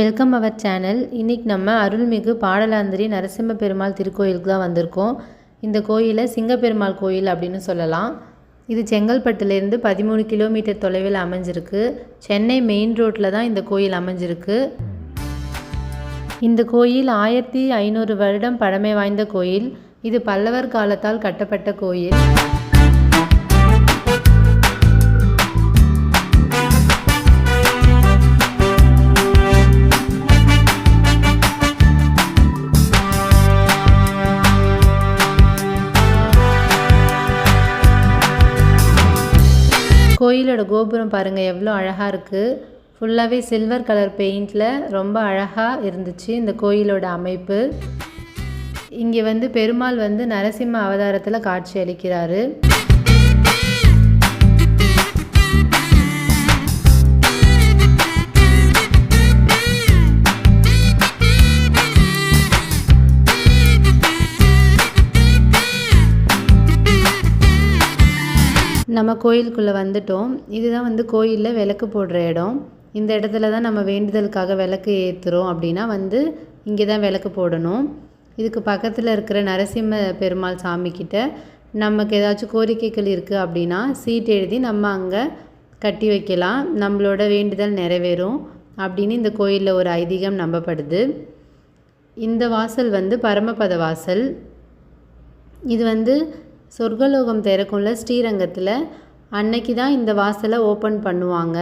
Welcome our channel இன்றைக்கி நம்ம அருள்மிகு பாடலாந்திரி நரசிம்ம பெருமாள் திருக்கோயிலுக்கு தான் வந்திருக்கோம். இந்த கோயிலை சிங்கப்பெருமாள் கோயில் அப்படின்னு சொல்லலாம். இது செங்கல்பட்டுலேருந்து பதிமூணு கிலோமீட்டர் தொலைவில் அமைஞ்சிருக்கு. சென்னை மெயின் ரோட்டில் தான் இந்த கோயில் அமைஞ்சிருக்கு. இந்த கோயில் ஆயிரத்தி ஐநூறு வருடம் பழமை வாய்ந்த கோயில். இது பல்லவர் காலத்தால் கட்டப்பட்ட கோயில். கோயிலோட கோபுரம் பாருங்கள் எவ்வளோ அழகாக இருக்குது ஃபுல்லாகவே சில்வர் கலர் பெயிண்டில் ரொம்ப அழகாக இருந்துச்சு இந்த கோயிலோட அமைப்பு. இங்கே வந்து பெருமாள் வந்து நரசிம்ம அவதாரத்தில் காட்சி அளிக்கிறாரு. நம்ம கோயிலுக்குள்ளே வந்துட்டோம். இதுதான் வந்து கோயிலில் விளக்கு போடுற இடம். இந்த இடத்துல தான் நம்ம வேண்டுதலுக்காக விளக்கு ஏற்றுறோம் அப்படின்னா வந்து இங்கே தான் விளக்கு போடணும். இதுக்கு பக்கத்தில் இருக்கிற நரசிம்ம பெருமாள் சாமிக்கிட்ட நமக்கு ஏதாச்சும் கோரிக்கைகள் இருக்குது அப்படின்னா சீட் எழுதி நம்ம அங்கே கட்டி வைக்கலாம். நம்மளோட வேண்டுதல் நிறைவேறும் அப்படின்னு இந்த கோயிலில் ஒரு ஐதீகம் நம்பப்படுது. இந்த வாசல் வந்து பரமபத வாசல். இது வந்து சொர்க்கலோகம் திறக்கும்ல ஸ்ரீரங்கத்தில் அன்னைக்கு தான் இந்த வாசலை ஓப்பன் பண்ணுவாங்க.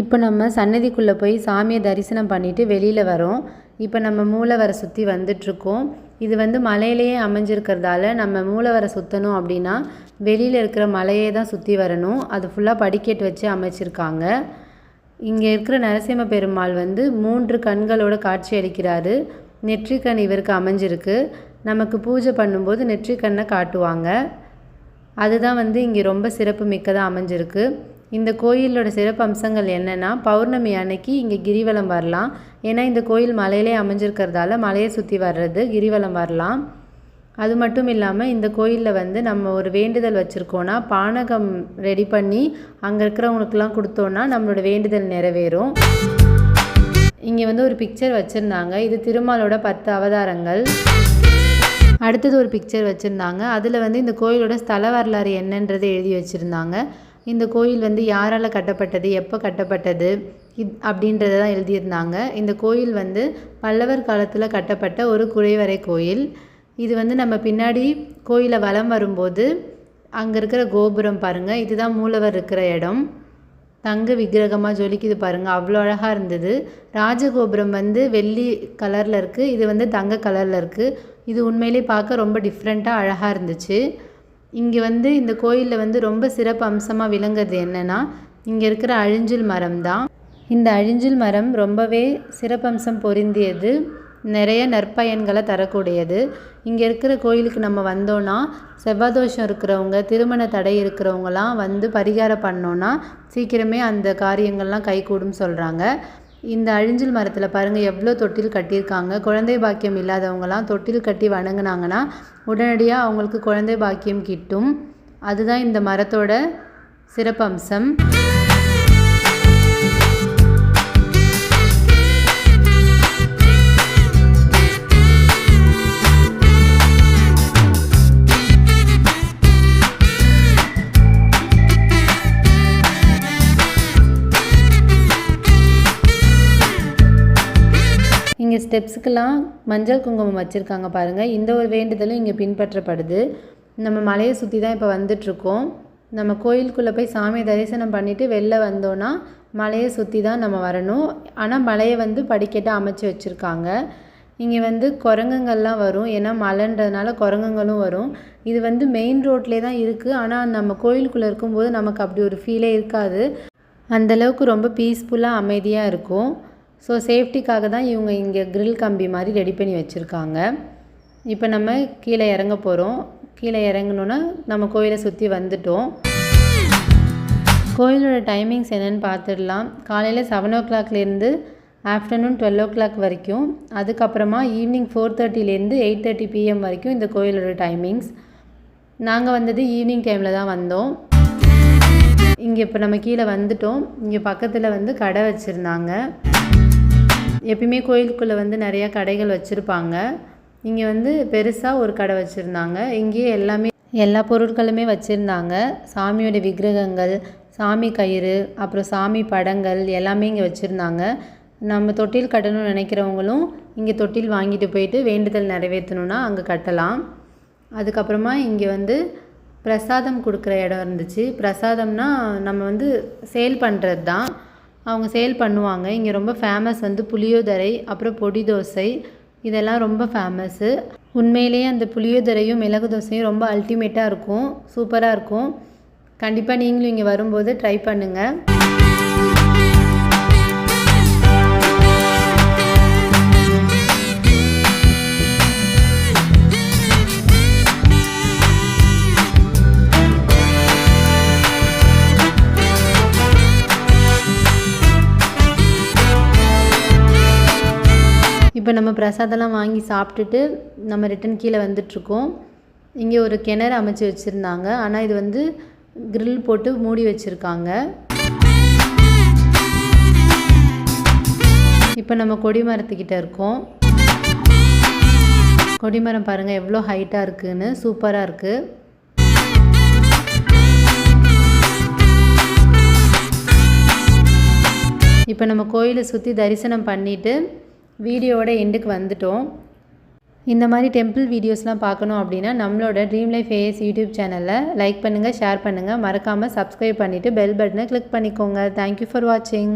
இப்போ நம்ம சன்னதிக்குள்ளே போய் சாமியை தரிசனம் பண்ணிவிட்டு வெளியில் வரோம். இப்போ நம்ம மூலவரை சுற்றி வந்துட்ருக்கோம் இது வந்து மலையிலேயே அமைஞ்சிருக்கிறதால நம்ம மூலவரை சுற்றணும் அப்படின்னா வெளியில் இருக்கிற மலையே தான் சுற்றி வரணும். அது ஃபுல்லாக படிக்கட்டு வச்சு அமைச்சிருக்காங்க. இங்கே இருக்கிற நரசிம்ம பெருமாள் வந்து மூன்று கண்களோட காட்சி அளிக்கிறாரு. நெற்றிக்கண் இவருக்கு அமைஞ்சிருக்கு. நமக்கு பூஜை பண்ணும்போது நெற்றிக்கண்ணை காட்டுவாங்க. அதுதான் வந்து இங்கே ரொம்ப சிறப்பு மிக்கதாக அமைஞ்சிருக்கு. இந்த கோயிலோட சிறப்பு அம்சங்கள் என்னென்னா பௌர்ணமி அன்னைக்கு இங்கே கிரிவலம் வரலாம். ஏன்னா இந்த கோயில் மலையிலே அமைஞ்சிருக்கிறதால மலையை சுற்றி வர்றது கிரிவலம் வரலாம். அது மட்டும் இல்லாமல் இந்த கோயிலில் வந்து நம்ம ஒரு வேண்டுதல் வச்சுருக்கோன்னா பானகம் ரெடி பண்ணி அங்கே இருக்கிறவங்களுக்கெல்லாம் கொடுத்தோன்னா நம்மளோட வேண்டுதல் நிறைவேறும். இங்கே வந்து ஒரு பிக்சர் வச்சுருந்தாங்க. இது திருமாலோட பத்து அவதாரங்கள். அடுத்தது ஒரு பிக்சர் வச்சுருந்தாங்க. அதில் வந்து இந்த கோயிலோட ஸ்தல வரலாறு என்னன்றது எழுதி வச்சுருந்தாங்க. இந்த கோயில் வந்து யாரால் கட்டப்பட்டது எப்போ கட்டப்பட்டது இத் அப்படின்றத தான் எழுதியிருந்தாங்க. இந்த கோயில் வந்து பல்லவர் காலத்தில் கட்டப்பட்ட ஒரு குறைவரை கோயில். இது வந்து நம்ம பின்னாடி கோயிலை வலம் வரும்போது அங்கே இருக்கிற கோபுரம் பாருங்கள் இதுதான் மூலவர் இருக்கிற இடம். தங்க விக்கிரகமாக ஜொலிக்குது பாருங்கள் அவ்வளோ அழகாக இருந்தது. ராஜகோபுரம் வந்து வெள்ளி கலரில் இருக்குது இது வந்து தங்க கலரில் இருக்குது இது உண்மையிலே பார்க்க ரொம்ப டிஃப்ரெண்ட்டாக அழகாக இருந்துச்சு. இங்கே வந்து இந்த கோயிலில் வந்து ரொம்ப சிறப்பு அம்சமாக விளங்குறது என்னென்னா இங்கே இருக்கிற அழிஞ்சில் மரம் தான் இந்த அழிஞ்சில் மரம் ரொம்பவே சிறப்பம்சம் பொருந்தியது நிறைய நற்பயன்களை தரக்கூடியது. இங்கே இருக்கிற கோயிலுக்கு நம்ம வந்தோன்னா செவ்வாதோஷம் இருக்கிறவங்க திருமண தடை இருக்கிறவங்களாம் வந்து பரிகாரம் பண்ணோன்னா சீக்கிரமே அந்த காரியங்கள்லாம் கைகூடும் சொல்கிறாங்க இந்த அழிஞ்சில் மரத்தில் பாருங்கள் எவ்வளோ தொட்டில் கட்டியிருக்காங்க. குழந்தை பாக்கியம் இல்லாதவங்களாம் தொட்டில் கட்டி வணங்குனாங்கன்னா உடனடியாக அவங்களுக்கு குழந்தை பாக்கியம் கிட்டும். அதுதான் இந்த மரத்தோட சிறப்பம்சம். ஸ்டெப்ஸுக்கெல்லாம் மஞ்சள் குங்குமம் வச்சுருக்காங்க பாருங்கள் இந்த ஒரு வேண்டுதலும் இங்கே பின்பற்றப்படுது. நம்ம மலையை சுற்றி தான் இப்போ வந்துட்ருக்கோம் நம்ம கோயிலுக்குள்ளே போய் சாமியை தரிசனம் பண்ணிவிட்டு வெளில வந்தோன்னா மலையை சுற்றி தான் நம்ம வரணும். ஆனால் மலையை வந்து படிக்கட்டாக அமைச்சு வச்சுருக்காங்க. இங்கே வந்து குரங்குங்கள்லாம் வரும். ஏன்னா மலைன்றதுனால குரங்குங்களும் வரும். இது வந்து மெயின் ரோட்லேயே தான் இருக்குது ஆனால் நம்ம கோயிலுக்குள்ளே இருக்கும்போது நமக்கு அப்படி ஒரு ஃபீலே இருக்காது. அந்தளவுக்கு ரொம்ப பீஸ்ஃபுல்லாக அமைதியாக இருக்கும். ஸோ சேஃப்டிக்காக தான் இவங்க இங்கே க்ரில் கம்பி மாதிரி ரெடி பண்ணி வச்சுருக்காங்க. இப்போ நம்ம கீழே இறங்க போகிறோம் கீழே இறங்கணுன்னா நம்ம கோயிலை சுற்றி வந்துட்டோம். கோயிலோட டைமிங்ஸ் என்னென்னு பார்த்துடலாம். காலையில் செவன் ஓ கிளாக்லேருந்து ஆஃப்டர்நூன் டுவெல் ஓ கிளாக் வரைக்கும் அதுக்கப்புறமா ஈவினிங் ஃபோர் தேர்ட்டிலேருந்து எயிட் தேர்ட்டி பிஎம் வரைக்கும் இந்த கோயிலோட டைமிங்ஸ் நாங்கள் வந்தது ஈவினிங் டைமில் தான் வந்தோம். இங்கே இப்போ நம்ம கீழே வந்துட்டோம். இங்கே பக்கத்தில் வந்து கடை வச்சுருந்தாங்க. எப்பயுமே கோயிலுக்குள்ளே வந்து நிறையா கடைகள் வச்சுருப்பாங்க. இங்கே வந்து பெருசாக ஒரு கடை வச்சுருந்தாங்க. இங்கேயே எல்லாமே எல்லா பொருட்களுமே வச்சுருந்தாங்க. சாமியோட விக்கிரகங்கள் சாமி கயிறு அப்புறம் சாமி படங்கள் எல்லாமே இங்கே வச்சுருந்தாங்க. நம்ம தொட்டில் கட்டணும்னு நினைக்கிறவங்களும் இங்கே தொட்டில் வாங்கிட்டு போயிட்டு வேண்டுதல் நிறைவேற்றணுன்னா அங்கே கட்டலாம். அதுக்கப்புறமா இங்கே வந்து பிரசாதம் கொடுக்குற இடம் இருந்துச்சு. பிரசாதம்னா நம்ம வந்து சேல் பண்ணுறது தான் அவங்க சேல் பண்ணுவாங்க. இங்கே ரொம்ப ஃபேமஸ் வந்து புளியோதரை அப்புறம் பொடி தோசை. இதெல்லாம் ரொம்ப ஃபேமஸ்ஸு உண்மையிலேயே அந்த புளியோதரையும் மிளகு தோசையும் ரொம்ப அல்டிமேட்டாக இருக்கும். சூப்பராக இருக்கும். கண்டிப்பாக நீங்களும் இங்கே வரும்போது ட்ரை பண்ணுங்கள் இப்போ நம்ம பிரசாதம்லாம் வாங்கி சாப்பிட்டுட்டு நம்ம ரிட்டன் கீழே வந்துட்ருக்கோம் இங்கே ஒரு கிணறு அமைச்சு வச்சுருந்தாங்க. ஆனால் இது வந்து கிரில் போட்டு மூடி வச்சுருக்காங்க. இப்போ நம்ம கொடிமரத்துக்கிட்ட இருக்கோம். கொடிமரம் பாருங்கள் எவ்வளோ ஹைட்டாக இருக்குன்னு. சூப்பராக இருக்குது இப்போ நம்ம கோயிலை சுற்றி தரிசனம் பண்ணிவிட்டு வீடியோவோட எண்டுக்கு வந்துட்டோம். இந்த மாதிரி டெம்பிள் வீடியோஸ்லாம் பார்க்கணும் அப்படின்னா நம்மளோட ட்ரீம் லைஃப் ஏஎஸ் யூடியூப் சேனலை லைக் பண்ணுங்கள் ஷேர் பண்ணுங்கள் மறக்காமல் சப்ஸ்கிரைப் பண்ணிவிட்டு பெல் பட்டனை கிளிக் பண்ணிக்கோங்க. தேங்க்யூ ஃபார் வாட்சிங்